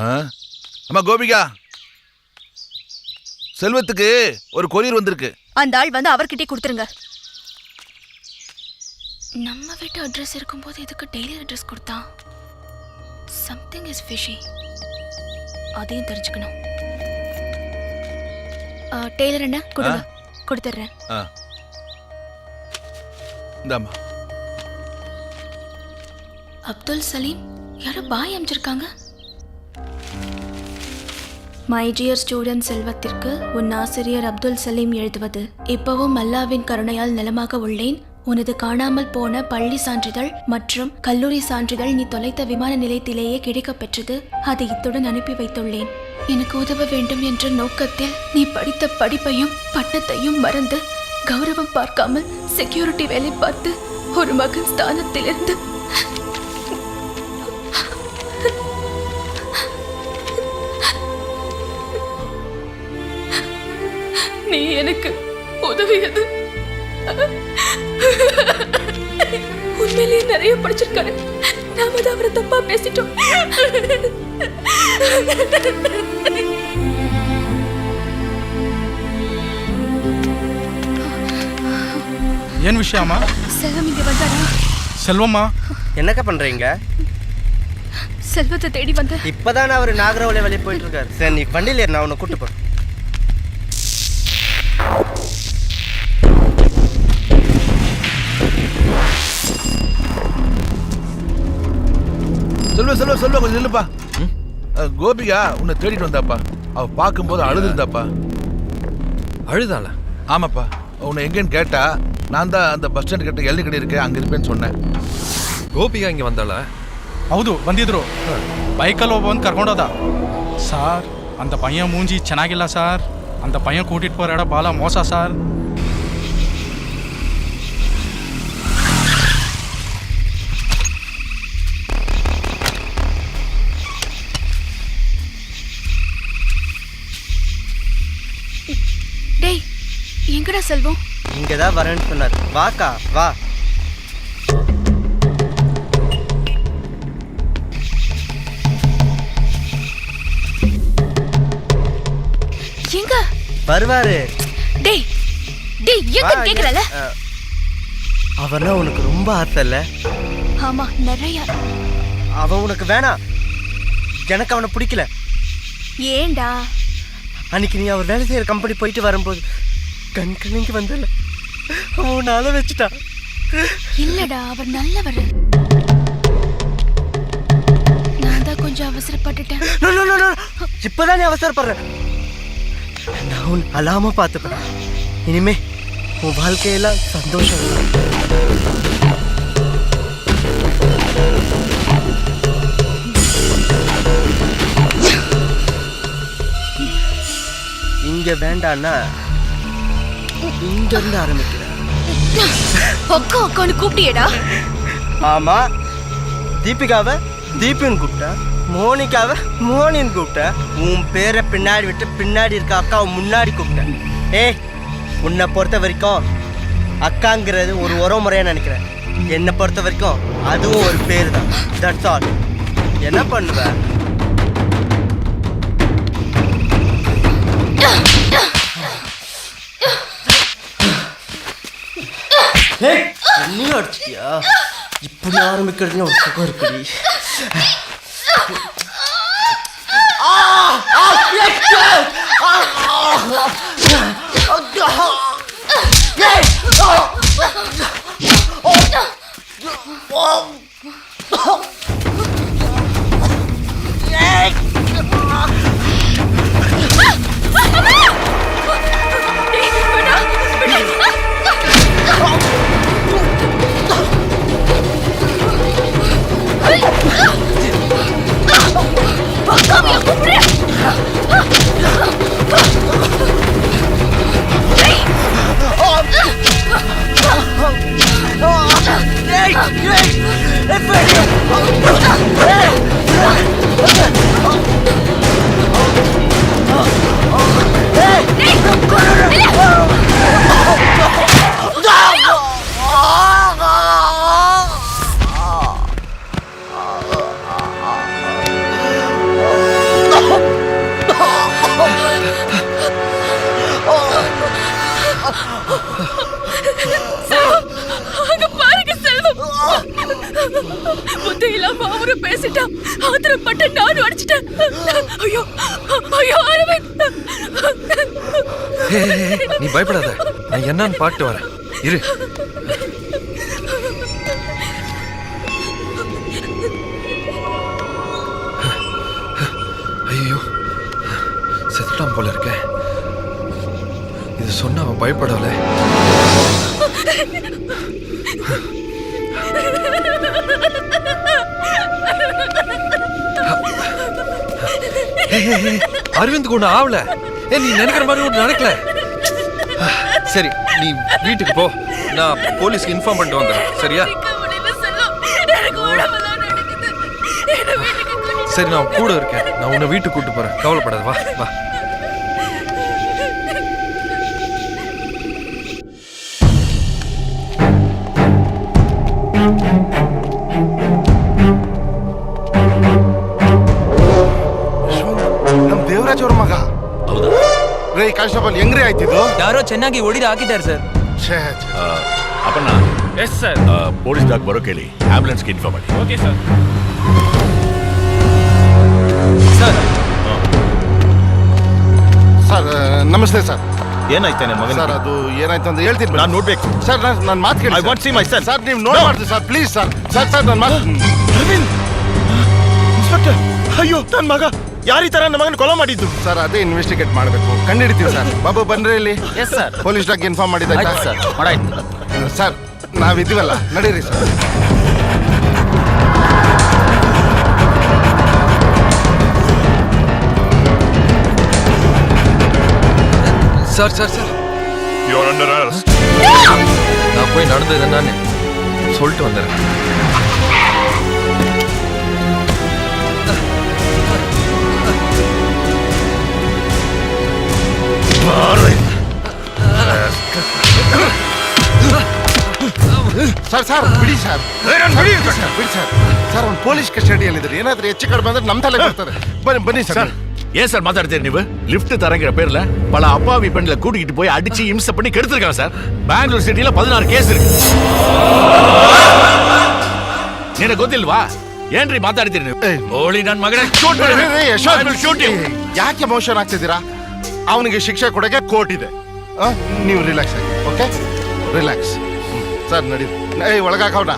அம்மா கோபிகா. செல்வத்துக்கு ஒரு கொரியர் வந்திருக்கு. அந்த ஆள் வந்து அவர்கிட்டயே கொடுத்துருங்க. நம்ம வீட்டு அட்ரஸ் இருக்கும்போது எதுக்கு டெய்லி அட்ரஸ் கொடுத்தான் சம்திங் இஸ் ஃபிஷி அதையும் தெரிஞ்சுக்கணும். ஆ, டெய்லர் என்ன கொடுங்க. கொடுத்துட்றேன். ஆ. இந்தாம்மா. அப்துல் சலீம் யாரோ பாய் அமைச்சிருக்காங்க. மை டியர் ஸ்டூடெண்ட் செல்வத்திற்கு உன் ஆசிரியர் அப்துல் சலீம் எழுதுவது. இப்பவும் அல்லாவின் கருணையால் நலமாக உள்ளேன். உனது காணாமல் போன பள்ளி சான்றிதழ் மற்றும் கல்லூரி சான்றிதழ் நீ தொலைத்த விமான நிலையத்திலேயே கிடைக்கப் பெற்றது. அதை இத்துடன் அனுப்பி வைத்துள்ளேன். எனக்கு உதவ வேண்டும் என்ற நோக்கத்தில் நீ படித்த படிப்பையும் பட்டத்தையும் மறந்து கௌரவம் பார்க்காமல் செக்யூரிட்டி வேலை பார்த்து ஒரு மகன் ஸ்தானத்திலிருந்து நீ எனக்கு உதவியது. உண்மையிலேயே நிறைய படிச்சிருக்காரு. நாம தான் அவரை தப்பா பேசிட்டோம். ஏன் விஷயமா செல்வம் இங்க வந்தாரா? செல்வம்மா? என்னக்கா பண்றீங்க? செல்வத்தை தேடி வந்த இப்பதான் அவர் நாகரவலை வழி போயிட்டு இருக்காரு. சரி நீ வண்டியில் நான் உன்னை கூட்டு போ செல்வ செல்வ செல்வ கொஞ்சம் நில்லுப்பா அ, கோபிகா உன்னை தேடிட்டு வந்தாப்பா அவ பார்க்கும்போது அழுதுருந்தாப்பா அழுதாள ஆமாப்பா உன்னை எங்கேன்னு கேட்டா நான் தான் அந்த பஸ் ஸ்டாண்ட் கிட்ட எள்ளி கடை இருக்கேன் அங்க இருப்பேன்னு சொன்னேன் ಗೋಪಿಗಾ ಹಿಂಗೆ ಬಂದಾಳ ಹೌದು ಬಂದಿದ್ರು ಬೈಕಲ್ಲಿ ಒಬ್ಬ ಬಂದು ಕರ್ಕೊಂಡೋದ ಸಾರ್ ಅಂತ ಪಯ್ಯ ಮೂಂಜಿ ಚೆನ್ನಾಗಿಲ್ಲ ಸಾರ್ ಅಂತ ಪಯ್ಯ ಕೂಟಿಟ್ಟು போகிற ಭಾಳ ಮೋಸ ಸಾರ್ எங்கடா செல்வம்? இங்கதான் வரேன்னு சொன்னார். வாக்கா வா. எங்க? வருவாரு. டேய் டேய் எங்க வா, கேக்குறல அஹ், அவனா உனக்கு ரொம்ப ஆசை இல்ல? ஆமா நிறைய. அவன் உனக்கு வேணாம் எனக்கு அவனை பிடிக்கல. ஏன்டா? அன்னைக்கு நீ அவர் வேலை செய்யற கம்பெனி போயிட்டு வரும்போது கண் கண்ணிக்கு வந்தல அவன் உன்னை அழ வச்சுட்டான் இல்லடா அவர் நல்லவர். நான் தான் கொஞ்சம் அவசரப்பட்டுட்டேன். இப்பதான் நீ அவசரப்படுற. நான் உன் அழாம பார்த்துப்பேன். இனிமே உன் வாழ்க்கையெல்லாம் சந்தோஷம் இங்க வேண்டான்னா இங்க இருந்து ஆரம்பிக்கிறேன். அக்கா அக்கான்னு கூப்பிட்டியேடா. ஆமா. தீபிகாவை தீபின்னு கூப்பிட்டேன். மோனிகாவை மோனின்னு கூப்பிட்டேன். உன் பேரை பின்னாடி விட்டு பின்னாடி இருக்க அக்காவை முன்னாடி கூப்பிட்டேன். ஏய் உன்னை பொறுத்த வரைக்கும் அக்காங்கிறது ஒரு உறவு முறையா நினைக்கிறேன். என்னை பொறுத்த வரைக்கும் அதுவும் ஒரு பேர் தான் தட்ஸ் ஆல் என்ன பண்ணுவ? ஏய், என்னையும் அடிச்சிட்டியா? இப்படி ஆரம்பிக்கிறதுன்னு ஒரு சுகம் இருக்குடி. ஆத்திரப்பட்டு நானும் அடிச்சிட்டேன். ஐயோ ஐயோ அரவிந்த். நீ பயப்படாத. நான் என்னன்னு பாட்டு வரேன். இரு. ஐயோ செத்துட்டான் போல இருக்க. இது சொன்ன அவன் பயப்படல. ஏய், ஏய், ஏய், அரவிந்த் கூட ஆவல. ஏ நீ நினைக்கிற மாதிரி ஒன்று நடக்கல. சரி நீ வீட்டுக்கு போ. நான் போலீஸ்க்கு இன்ஃபார்ம் பண்ணிட்டு வந்துடுறேன். சரியா? சரி நான் கூட இருக்கேன். நான் உன்னை வீட்டுக்கு கூப்பிட்டு போறேன். கவலைப்படாத வா வா. ನಮ್ ದೇವರಾಜ್ ಅವ್ರ ಮಗ ರೇ ಕಾನ್ಸ್ಟೇಬಲ್ ಹೆಂಗ್ರಿ ಆಯ್ತಿದ್ದು ಯಾರೋ ಚೆನ್ನಾಗಿ ಹೊಡಿದು ಹಾಕಿದ್ದಾರೆ ಸರ್. ಛೇ, ಛೇ. Appanna. Yes sir. Police dog ಬರೋ ಕೇಳಿ. ಆಂಬುಲೆನ್ಸ್ಗೆ ಇನ್ಫಾರ್ಮ್ ಮಾಡಿ. Okay sir. ಸರ್. ಸರ್ ನಮಸ್ತೆ ಸರ್. ಏನಾಯ್ತಾನೆ ಸರ್ ಅದು ಏನಾಯ್ತು ಅಂತ ಹೇಳ್ತೀನಿ ನಾನು ನೋಡ್ಬೇಕು. ಸರ್ ನಾನು ನಾನು ಮಾತು ಕೇಳಿ I want to see my son. Sir ನೀವು ನೋಡ್ಬಾರ್ದು sir please sir. Sir sir ನನ್ನ ಮಾತು ಇನ್ಸ್ಪೆಕ್ಟರ್. ಅಯ್ಯೋ ನನ್ನ ಮಗ. ಯಾರಿ ತರ ನಮ್ಮ ಮಗನ ಕೊಲೆ ಮಾಡಿದ್ರು ಸರ್ ಅದೇ ಇನ್ವೆಸ್ಟಿಗೇಟ್ ಮಾಡಬೇಕು. ಕಂಡಿಡ್ತೀವಿ ಸರ್. ಬಾಬು ಬಂದ್ರೆ ಇಲ್ಲಿ. Yes sir police dog inform ಮಾಡಿದ್ದಾರೆ ಸರ್. ಮಾಡಾಯ್ತು. ಸರ್ ನಾವಿದ್ದೀವಲ್ಲ. ನಡೀರಿ sir. Sir sir sir. You are under arrest ನಾ ಪೋಯಿ ನಡೆದಿದ್ದೆ ನಾನೇ ಸೊಲ್ಟ್ ಬಂದರೆ ಸರ್ ಸರ್ ಬಿಡಿ ಸರ್ ಬಿಡಿ ಸರ್ ಬಿಡಿ ಸರ್ ಸರ್ ಅವ್ನು ಪೊಲೀಸ್ ಕಸ್ಟಡಿಯಲ್ಲಿದ್ದಾರೆ ಏನಾದ್ರೂ ಹೆಚ್ಚು ಕಡಿಮೆ ಅಂದ್ರೆ ನಮ್ಮ ತಲೆ ಬರ್ತದೆ ಬನ್ನಿ ಬನ್ನಿ ಸರ್ சார் ஏன் சார் மாத்தாடுறீங்க நீ லிஃப்ட் தரங்கிற பேர்ல பல அப்பாவி பெண்களை கூட்டிக்கிட்டு போய் அடிச்சு இம்சை பண்ணி கெடுத்திருக்காங்க சார் பெங்களூர் சிட்டில பதினாறு ಕೇಸ್ இருக்கு ನಿನಗೆ ಗೊತ್ತಿಲ್ವಾ ಏನ್ರಿ ಮಾತಾಡ್ತೀರಿ ನೀವು ಏಯ್. ಓಳಿ ನನ್ನ ಮಗನ ಶೂಟ್ ರೇ, ರೇ, ರೇ, ಯಶವಂತ್, ಶೂಟ್ ಏ, ಯಾಕೆ ಮೋಷನ್ ಆಗ್ತಿದ್ದೀರಾ ಅವನಿಗೆ ಶಿಕ್ಷೆ ಕೊಡಕ್ಕೆ ಕೋರ್ಟ್ ಇದೆ ಆ, ನೀವು ರಿಲ್ಯಾಕ್ಸ್ ಆಗಿ ಓಕೆ ರಿಲ್ಯಾಕ್ಸ್ ಸರ್ ನಡಿ. ಏಯ್ ಒಳಗಾಕವ್ರ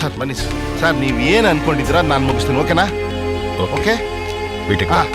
ಸರ್ ಬನ್ನಿ ಸರ್. ಸರ್ ನೀವು ಏನು ಅನ್ಕೊಂಡಿದ್ದೀರ ನಾನು ಮುಗಿಸ್ತೀನಿ ಓಕೆನಾ? ಓಕೆ. ಬಿ ಹಾಂ